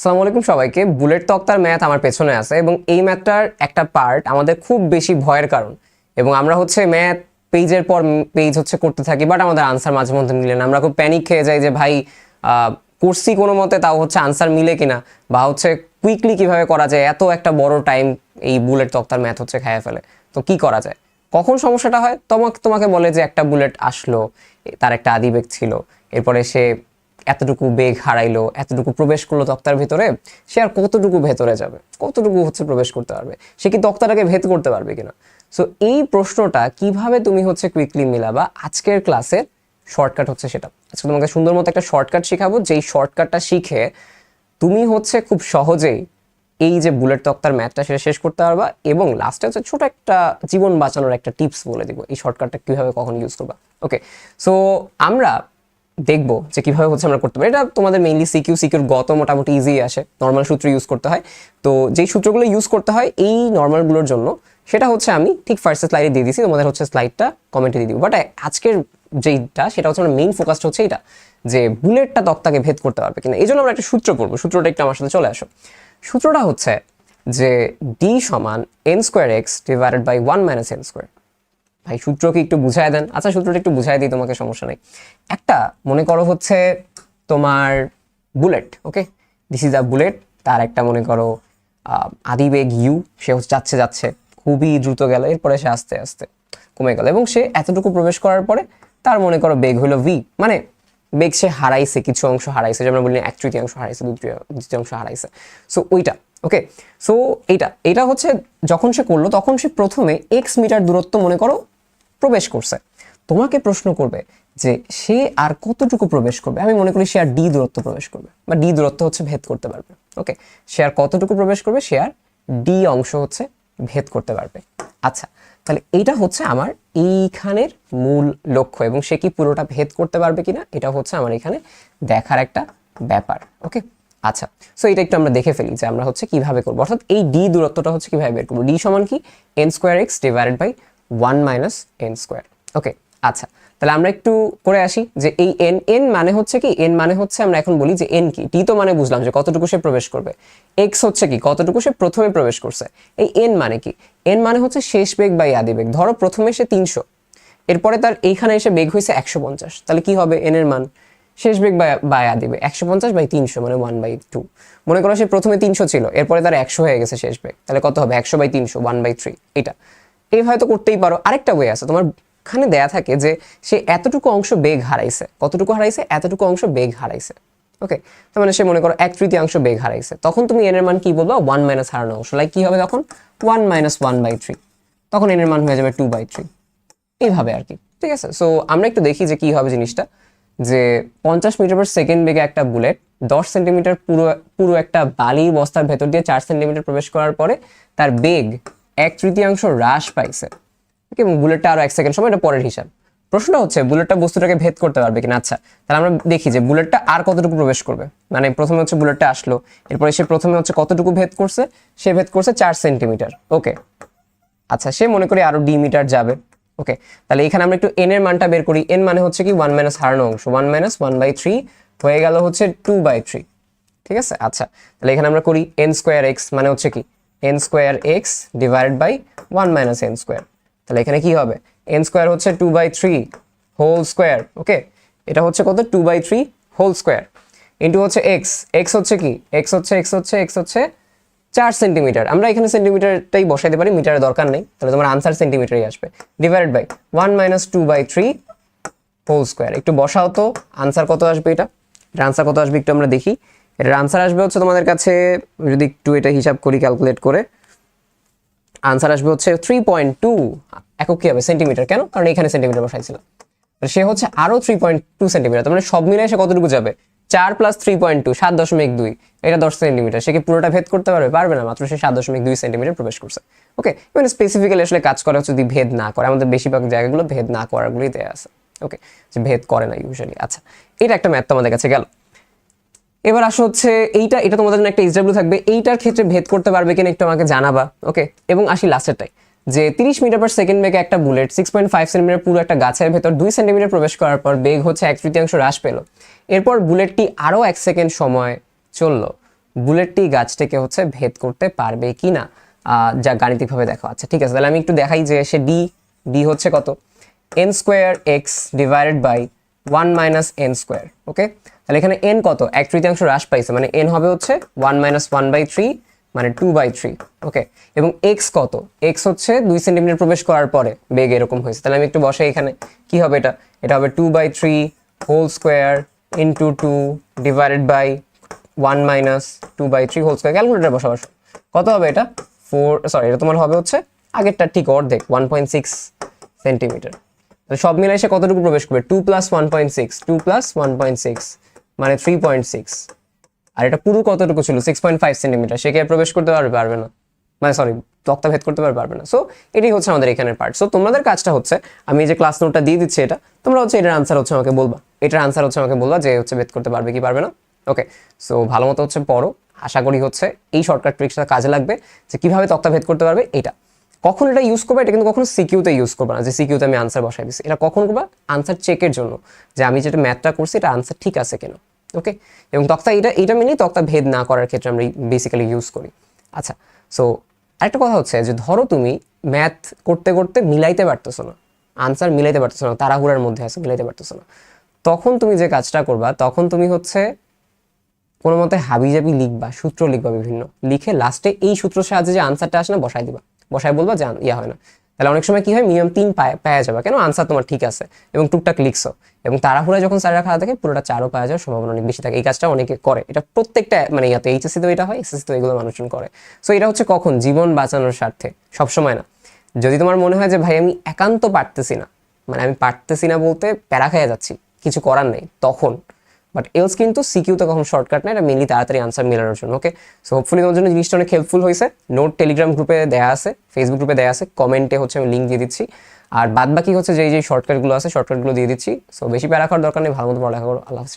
আসসালামু আলাইকুম সবাইকে। বুলেট তক্তার ম্যাথ আমার পেছনে আছে এবং এই ম্যাথটার একটা পার্ট আমাদের খুব বেশি ভয়ের কারণ। এবং আমরা হচ্ছে ম্যাথ পেজের পর পেজ হচ্ছে করতে থাকি বাট আমাদের আনসার মাঝে মধ্যে মিলে না। আমরা খুব প্যানিক খেয়ে যাই যে, ভাই করছি কোনো মতে, তাও হচ্ছে আনসার মিলে কিনা? বা হচ্ছে কুইকলি কীভাবে করা যায়? এত একটা বড় টাইম এই বুলেট তক্তার ম্যাথ হচ্ছে খাইয়ে ফেলে। তো কি করা যায়? কখন সমস্যাটা হয়? তোমাকে তোমাকে বলে যে, একটা বুলেট আসলো তার একটা আদিবেগ ছিল। এরপরে সে এতটুকু বেগ হারাইলো, এতটুকু প্রবেশ করল তক্তার ভিতরে, সে আর কতটুকু ভেতরে যাবে? কতটুকু হচ্ছে প্রবেশ করতে পারবে? সে কি তক্তাটাকে ভেদ করতে পারবে কিনা? সো এই প্রশ্নটা কীভাবে তুমি হচ্ছে কুইকলি মিলাবা? আজকের ক্লাসের শর্টকাট হচ্ছে সেটা। আজকে তোমাকে সুন্দর মতো একটা শর্টকাট শেখাবো, যেই শর্টকাটটা শিখে তুমি হচ্ছে খুব সহজেই এই যে বুলেট তক্তার ম্যাথটা সেটা শেষ করতে পারবা এবং লাস্টে হচ্ছে ছোট একটা জীবন বাঁচানোর একটা টিপস বলে দিব। এই শর্টকাটটা কীভাবে কখন ইউজ করবা? ওকে সো আমরা দেখব যে কীভাবে হচ্ছে আমরা করতে পারি। এটা তোমাদের মেইনলি সিকিউ সিকিউর গত মোটামুটি ইজি আসে। নর্মাল সূত্র ইউজ করতে হয়। তো যেই সূত্রগুলো ইউজ করতে হয়, এই নর্মালগুলোর জন্য সেটা হচ্ছে আমি ঠিক ফার্স্ট স্লাইডে দিয়ে দিয়েছি তোমাদের হচ্ছে স্লাইডটা কমেন্টে দিয়ে দিব। বাট আজকের যেইটা, সেটা হচ্ছে আমার মেইন ফোকাসটা হচ্ছে এটা যে বুলেটটা তক্তাকে ভেদ করতে পারবে কিনা। এই জন্য আমরা একটা সূত্র পড়ব। সূত্রটা একটু আমার সাথে চলে আসো। সূত্রটা হচ্ছে যে ডি সমান N square X divided by one minus N square ভাই, সূত্রকে একটু বুঝায় দেন। আচ্ছা সূত্রটা একটু বুঝাই দিই, তোমাকে সমস্যা নেই। একটা, মনে করো হচ্ছে তোমার bullet, okay? This is a bullet তার একটা মনে করো আদিবেগ ইউ সে হচ্ছে যাচ্ছে যাচ্ছে। খুবই দ্রুত গেল, এরপরে সে আস্তে আস্তে কমে গেল। এবং সে এতটুকু প্রবেশ করার পরে তার মনে করো বেগ হলো ভি মানে বেগ সে হারাইছে, কিছু অংশ হারাইছে, যেমন বললেন এক তৃতীয়াংশ হারাইছে তৃতীয়- তৃতীয়াংশ হারাইছে। সো ওইটা ওকে সো এইটা এটা হচ্ছে যখন সে করল, তখন সে প্রথমে এক্স মিটার দূরত্ব মনে করো প্রবেশ করছে। তোমাকে প্রশ্ন করবে যে সে আর কতটুকু প্রবেশ করবে? আমি মনে করি সে আর ডি দূরত্ব প্রবেশ করবে বা ডি দূরত্ব হচ্ছে ভেদ করতে পারবে। ওকে সে আর কতটুকু প্রবেশ করবে? সে আর ডি অংশ হচ্ছে ভেদ করতে পারবে। আচ্ছা তাহলে এটা হচ্ছে আমার এইখানের মূল লক্ষ্য এবং সে কি পুরোটা ভেদ করতে পারবে কিনা? এটা হচ্ছে আমার এখানে দেখার একটা ব্যাপার। ওকে আচ্ছা সো এটা একটু আমরা দেখে ফেলি যে আমরা হচ্ছে কীভাবে করব। অর্থাৎ এই ডি দূরত্বটা হচ্ছে কীভাবে বের করব? ডি সমান কি? N square X divided by one minus N square okay আচ্ছা তাহলে আমরা একটু করে আসি যে এই এন এন মানে হচ্ছে কি? এন মানে হচ্ছে আমরা এখন বলি যে এন কি? টি তো মানে বুঝলাম যে কতটুকু সে প্রবেশ করবে। এক্স হচ্ছে কি? কতটুকু সে প্রথমে প্রবেশ করছে। এই এন মানে কি? এন মানে হচ্ছে শেষ বেগ বাই আদি বেগ। ধরো প্রথমে সে তিনশো, এরপরে তার এইখানে এসে বেগ হয়েছে একশো পঞ্চাশ। তাহলে কি হবে? এন এর মান শেষ বেগ বাই দিবে একশো পঞ্চাশ বাই তিনশো মানে ওয়ান বাই টু মনে করো সে প্রথমে তিনশো ছিল, এরপরে তার একশো হয়ে গেছে শেষ বেগ। তাহলে কত হবে? একশো বাই তিনশো ওয়ান বাই থ্রি এটা এই হয়তো করতেই পারো। আরেকটা ওয়ে আছে, তোমার খানে দেয়া থাকে যে সে এতটুকু অংশ বেগ হারাইছে। কতটুকু হারাইছে? এতটুকু অংশ বেগ হারাইছে। ওকে তার মানে সে মনে করো এক তৃতীয়াংশ বেগ হারাইছে। তখন তুমি এনের মান কি বলবা? ওয়ান মাইনাস হারানো অংশ। লাইক কি হবে তখন? One minus one by three তখন এনের মান হয়ে যাবে টু বাই থ্রি এইভাবে আর কি। ঠিক আছে? সো আমরা একটু দেখি যে কি হবে জিনিসটা। যে পঞ্চাশ মিটার পার সেকেন্ড বেগে একটা বুলেট দশ সেন্টিমিটার পুরো পুরো একটা বালির বস্তার ভেতর দিয়ে চার সেন্টিমিটার প্রবেশ করার পরে তার বেগ এক তৃতীয়াংশ হ্রাস পাইছে। ঠিক এবং বুলেটটা আরও এক সেকেন্ড সময় এটা পরের হিসাব। প্রশ্নটা হচ্ছে বুলেটটা বস্তুটাকে ভেদ করতে পারবে কিনা? আচ্ছা তাহলে আমরা দেখি যে বুলেটটা আর কতটুকু প্রবেশ করবে। মানে প্রথমে হচ্ছে বুলেটটা আসলো, এরপরে সে প্রথমে হচ্ছে কতটুকু ভেদ করছে? সে ভেদ করছে চার সেন্টিমিটার ওকে আচ্ছা সে মনে করি আরও ডি মিটার যাবে ওকে তাহলে এখানে আমরা একটু এন এর মানটা বের করি। এন মানে হচ্ছে কি ওয়ান মাইনাস হারানো অংশ one minus one by three হয়ে গেল হচ্ছে টু বাই থ্রি ঠিক আছে? আচ্ছা তাহলে এখানে আমরা করি এন স্কোয়ার এক্স মানে হচ্ছে কি N square X divided by one minus N square তাহলে এখানে কি হবে? এন স্কোয়ার হচ্ছে two by three whole square okay এটা হচ্ছে কত? Two by three whole square into হচ্ছে এক্স এক্স হচ্ছে কি? এক্স হচ্ছে এক্স হচ্ছে এক্স হচ্ছে চার সেন্টিমিটার আমরা এখানে সেন্টিমিটারটাই বসাইতে পারি, মিটারের দরকার নেই। তাহলে তোমার আনসার সেন্টিমিটারই আসবে। Divided by one minus two by three whole square একটু বসাও তো আনসার কত আসবে এটা? আনসার কত আসবে একটু আমরা দেখি। এটার আনসার আসবে হচ্ছে তোমাদের কাছে, যদি একটু এটা হিসাব করি ক্যালকুলেট করে। আনসার আসবে হচ্ছে থ্রি পয়েন্ট টু একক কি হবে? সেন্টিমিটার কেন? কারণ এখানে সেন্টিমিটার বসাইছিলাম। সে হচ্ছে আরও থ্রি পয়েন্ট টু সেন্টিমিটার তার মানে সব মিলে সে কতটুকু যাবে? চার প্লাস থ্রি পয়েন্ট টু সাত দশমিক দুই। এটা দশ সেন্টিমিটার সে কি পুরোটা ভেদ করতে পারবে? পারবে না। মাত্র সে সাত দশমিক দুই সেন্টিমিটার প্রবেশ করছে। ওকে মানে স্পেসিফিক্যালি আসলে কাজ করা হচ্ছে যদি ভেদ না করে। আমাদের বেশিরভাগ জায়গাগুলো ভেদ না করারগুলোই দেওয়া আছে। ওকে যে ভেদ করে না ইউজুয়ালি আচ্ছা এটা একটা ম্যাথ তোমাদের কাছে গেল। এবার আসো হচ্ছে এইটা, এটা তোমাদের জন্য একটা এসডাব্লিউ থাকবে। এইটার ক্ষেত্রে ভেদ করতে পারবে কিনা একটু আমাকে জানাবা ওকে এবং আসি লাস্টেরটাই যে তিরিশ মিটার পার সেকেন্ড বেগে একটা bullet six point five centimetre পুরো একটা গাছের ভেতর দুই সেন্টিমিটার প্রবেশ করার পর বেগ হচ্ছে এক তৃতীয়াংশ হ্রাস পেল। এরপর বুলেটটি আরও এক সেকেন্ড সময় চলল। বুলেটটি গাছটিকে হচ্ছে ভেদ করতে পারবে কি না যা গাণিতিকভাবে দেখা। আচ্ছা ঠিক আছে, তাহলে আমি একটু দেখাই যে সে ডি ডি হচ্ছে কত? N square X divided by one minus N square, okay? তাহলে এখানে এন কত? এক তৃতীয়াংশ হ্রাস পাইছে মানে এন হবে হচ্ছে one minus one by three মানে টু বাই থ্রি, ওকে? এবং এক্স কত? এক্স হচ্ছে দুই সেন্টিমিটার প্রবেশ করার পরে বেগ এরকম হয়েছে। তাহলে আমি একটু বসাই এখানে, কি হবে এটা? এটা হবে two by three whole square into two divided by one minus two by three whole square, calculator বসা বসো কত হবে এটা? ফোর, সরি, এটা তোমার হবে হচ্ছে আগেরটা ঠিক অর্ধেক, ওয়ান পয়েন্ট সিক্স সেন্টিমিটার। সব মিলাই সে কতটুকু প্রবেশ করবে? Two plus one point six two plus one point six মানে থ্রি পয়েন্ট সিক্স আর এটা পুরো কতটুকু ছিল? সিক্স পয়েন্ট ফাইভ সেন্টিমিটার সে কি প্রবেশ করতে পারবে? পারবে না। মানে সরি তক্তা ভেদ করতে পারবে? না। সো এটাই হচ্ছে আমাদের এখানের পার্ট সো তোমাদের কাজটা হচ্ছে, আমি যে ক্লাস নোটটা দিয়ে দিচ্ছি এটা, তোমরা হচ্ছে এটার আনসার হচ্ছে আমাকে বলবা। এটার আনসার হচ্ছে আমাকে বলবা যে হচ্ছে ভেদ করতে পারবে কি পারবে না। ওকে সো ভালো মতো হচ্ছে পড়ো। আশা করি হচ্ছে এই শর্টকাট ট্রিক্সটা কাজে লাগবে যে কীভাবে তক্তা ভেদ করতে পারবে? এটা। কখন এটা ইউজ করবে, এটা কিন্তু কখনো সিকিউতে ইউজ করবে না, যে সিকিউতে আমি আনসার বসাই দিচ্ছি এটা কখন করবা? আনসার চেকের জন্য, যে আমি যেটা ম্যাথটা করছি, এটা আনসার ঠিক আছে কিনা ওকে এবং তক্তা এটা এটা মেনেই তক্তা ভেদ না করার ক্ষেত্রে আমরা বেসিক্যালি ইউজ করি। আচ্ছা সো আরেকটা কথা হচ্ছে যে ধরো তুমি ম্যাথ করতে করতে মিলাইতে পারতেছো না আনসার মিলাইতে পারতেছো না, তাড়াহুড়ার মধ্যে আছে, মিলাইতে পারতেছো না। তখন তুমি যে কাজটা করবা, তখন তুমি হচ্ছে কোনো মতে হাবিজাবি লিখবা, সূত্র লিখবা বিভিন্ন, লিখে লাস্টে এই সূত্রের সাহায্যে যে আনসারটা আসে না, বসাই দিবা। বসাই বলবা যে, ইয়া হয় না। তাহলে অনেক সময় কি হয় মিনিমাম তিন পাওয়া যাবে। কেন? আনসার তোমার ঠিক আছে। এবং টুকটাক লিখছো। এবং তাড়াহুড়া যখন স্যারেরা খাওয়া থাকে, পুরোটা চারও পাওয়া যাওয়ার সম্ভাবনা অনেক বেশি থাকে। এই কাজটা অনেকে করে। এটা প্রত্যেকটা মানে ইয়াতে এইচএসসি তো এটা হয় এসএসসি তো এগুলো মানুষজন করে। সো এটা হচ্ছে কখন? জীবন বাঁচানোর স্বার্থে। সবসময় না। যদি তোমার মনে হয় যে, ভাই, আমি একান্ত পারতেছি না। মানে আমি পারতেছি না বলতে প্যারা খেয়ে যাচ্ছি। কিছু করার নেই। তখন বাট এলস কিন্তু সিকিউতে কখন শর্টকাট না, এটা মেনলি তাড়াতাড়ি আনসার মেলানোর জন্য ওকে সো হোপফুলি তোমার জন্য জিনিসটা অনেক হেল্পফুল হয়েছে। নোট টেলিগ্রাম গ্রুপে দেওয়া আছে ফেসবুক গ্রুপে দেওয়া আছে কমেন্টে হচ্ছে আমি লিঙ্ক দিয়ে দিচ্ছি। আর বাদ বাকি হচ্ছে যে যে শর্টকাটগুলো আছে শর্টকাটগুলো দিয়ে দিচ্ছি। সো বেশি প্যারা খাওয়ার দরকার নেই, ভালো মতো পড়ালেখা করো, আল্লাহ হাফিজ